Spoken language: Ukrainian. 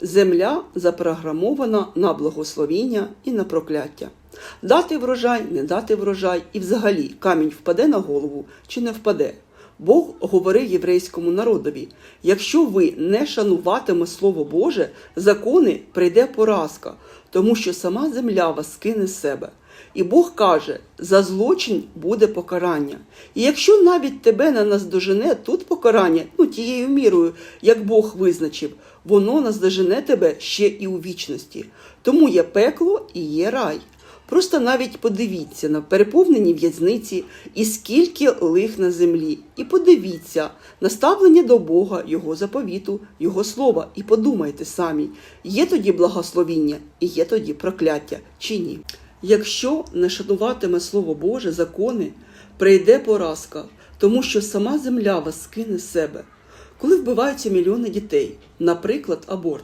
Земля запрограмована на благословіння і на прокляття. Дати врожай, не дати врожай, і взагалі камінь впаде на голову чи не впаде. Бог говорив єврейському народові: якщо ви не шануватиме Слово Боже, закони прийде поразка, тому що сама земля вас скине з себе. І Бог каже: за злочин буде покарання. І якщо навіть тебе не наздожене тут покарання, ну тією мірою, як Бог визначив, воно наздожене тебе ще і у вічності. Тому є пекло і є рай. Просто навіть подивіться на переповнені в'язниці і скільки лих на землі, і подивіться на ставлення до Бога, Його заповіту, Його слова, і подумайте самі, є тоді благословіння і є тоді прокляття чи ні. Якщо не шануватиме Слово Боже, закони, прийде поразка, тому що сама земля вас скине з себе. Коли вбиваються мільйони дітей, наприклад, аборт.